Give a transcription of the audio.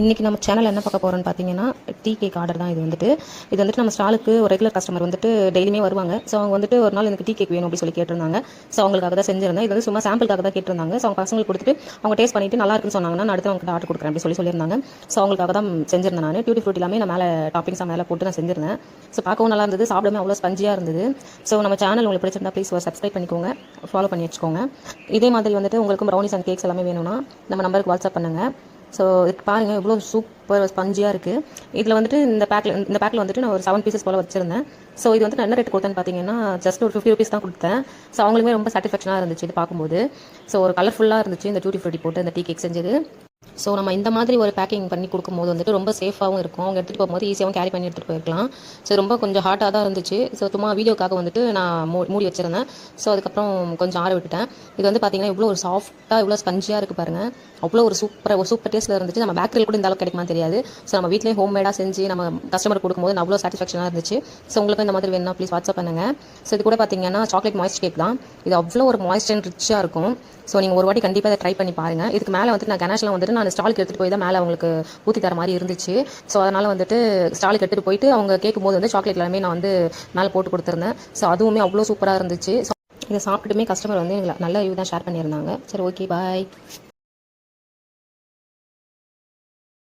இன்றைக்கி நம்ம சேனல் என்ன பார்க்க போகிறோன்னு பார்த்தீங்கன்னா டீ கேக் ஆர்டர் தான் இது வந்துட்டு. இது வந்துட்டு நம்ம ஸ்டாலுக்கு ஒரு ரெகுலர் கஸ்டமர் வந்துட்டு டெய்லியுமே வருவாங்க. ஸோ அவங்க வந்துட்டு ஒரு நாள் எனக்கு டீ கேக் வேணும் அப்படின்னு சொல்லி கேட்டிருந்தாங்க. ஸோ அவங்களுக்காக தான் செஞ்சிருந்தேன். இது வந்து சும்மா சாம்பிளுக்காக தான் கேட்டிருந்தாங்க. ஸோ அவங்க பசங்களுக்கு கொடுத்துட்டு அவங்க டேஸ்ட் பண்ணிட்டு நல்லா இருக்குன்னு சொன்னாங்கன்னா நான் அடுத்து அவங்க ஆர்டர் கொடுக்குறேன் அப்படி சொல்லி சொல்லியிருந்தாங்க. ஸோ அவங்களுக்காக தான் செஞ்சிருந்தேன் நான். டியூட்டி ஃப்ரூட் எல்லாமே நான் மேலே டாப்பிங்ஸ் மேலே போட்டு நான் செஞ்சிருந்தேன். ஸோ பார்க்கவும் நல்லா இருந்தது. சாப்பிடவே அவ்வளோ ஸ்பஞ்சியாக இருந்தது. ஸோ நம்ம சேனல் உங்களுக்கு பிடிச்சிருந்தா ப்ளீஸ் சப்ஸ்கிரைப் பண்ணிக்கோங்க. ஃபாலோ பண்ணி வச்சுக்கோங்க. இதே மாதிரி வந்துட்டு உங்களுக்கு ப்ரௌனிஸ் அண்ட் கேக்ஸ் எல்லாமே வேணும்னா நம்ம நம்பருக்கு வாட்ஸ்அப் பண்ணுங்கள் ஸோ இதுக்கு பாருங்கள் இவ்வளோ சூப்பர் ஸ்பஞ்சியாக இருக்குது இதில் வந்துட்டு இந்த பேக்கில் இந்த பேக்கில் வந்துட்டு நான் ஒரு செவன் பீசஸ் போல் வச்சுருந்தேன். ஸோ இது வந்து என்ன ரேட் கொடுத்தேன்னு பார்த்தீங்கன்னா ஜஸ்ட் ஒரு ஃபிஃப்டி ருபீஸ் தான் கொடுத்தேன். ஸோ அவங்களுமே ரொம்ப சாட்டிஸ்ஃபேக்ஷனாக இருந்துச்சு இது பார்க்கும்போது. ஸோ ஒரு கலர்ஃபுல்லாக இருந்துச்சு இந்த டூட்டி ஃப்ரூட்டி போட்டு இந்த டீ கேக் செஞ்சது. ஸோ நம்ம இந்த மாதிரி ஒரு பேக்கிங் பண்ணி கொடுக்கும்போது வந்துட்டு ரொம்ப சேஃபாகவும் இருக்கும். அவங்க எடுத்துகிட்டு போகும்போது ஈஸியாகவும் கேரி பண்ணி எடுத்துகிட்டு போயிருக்கலாம். ஸோ ரொம்ப கொஞ்சம் ஹாட்டாக தான் இருந்துச்சு. ஸோ சும்மா வீடியோக்காக வந்துட்டு நான் மூ மூடி வச்சுருந்தேன். ஸோ அதுக்கப்புறம் கொஞ்சம் ஆற விட்டுட்டேன். இது வந்து பார்த்தீங்கன்னா இவ்வளோ ஒரு சாஃப்ட்டாக இவ்வளோ ஸ்பஞ்சியாக இருக்குது பாருங்கள் அவ்வளோ ஒரு சூப்பர் ஒரு சூப்பர் டேஸ்ட்டில் இருந்துச்சு. நம்ம பேக்கரியில் கூட இந்த அளவுக்கு கிடைக்குமா தெரியாது. ஸோ நம்ம வீட்லேயே ஹோம் மேடாக செஞ்சு நம்ம கஸ்டமர் கொடுக்கும்போது அவ்வளோ சாட்டிஸ்ஃபேக்ஷனாக இருந்துச்சு. ஸோ உங்களுக்கு இந்த மாதிரி வேணும்னா ப்ளீஸ் வாட்ஸ்அப் பண்ணுங்கள் ஸோ இது கூட பார்த்தீங்கன்னா சாக்லேட் மாய்ஸ்ட் கேக் தான். இது அவ்வளோ ஒரு மாய்ஸ்ட் அண்ட் ரிச்சாக இருக்கும். ஸோ நீங்கள் ஒரு வாட்டி கண்டிப்பாக அதை ட்ரை பண்ணி பாருங்கள் இதுக்கு மேலே வந்துட்டு நான் கணேஷ்லாம் வந்துட்டு நான் ஸ்டாலுக்கு எடுத்துகிட்டு போய் தான் மேலே அவங்களுக்கு ஊற்றி தர மாதிரி இருந்துச்சு. ஸோ அதனால் வந்துட்டு ஸ்டாலுக்கு எடுத்துகிட்டு போயிட்டு அவங்க கேட்கும்போது வந்து சாக்லேட் எல்லாமே நான் வந்து மேலே போட்டு கொடுத்துருந்தேன். ஸோ அதுவுமே அவ்வளோ சூப்பராக இருந்துச்சு. ஸோ இதை சாப்பிட்டுமே கஸ்டமர் வந்து எங்களை நல்ல ரிவ்யூ தான் ஷேர் பண்ணியிருந்தாங்க. சரி ஓகே பாய்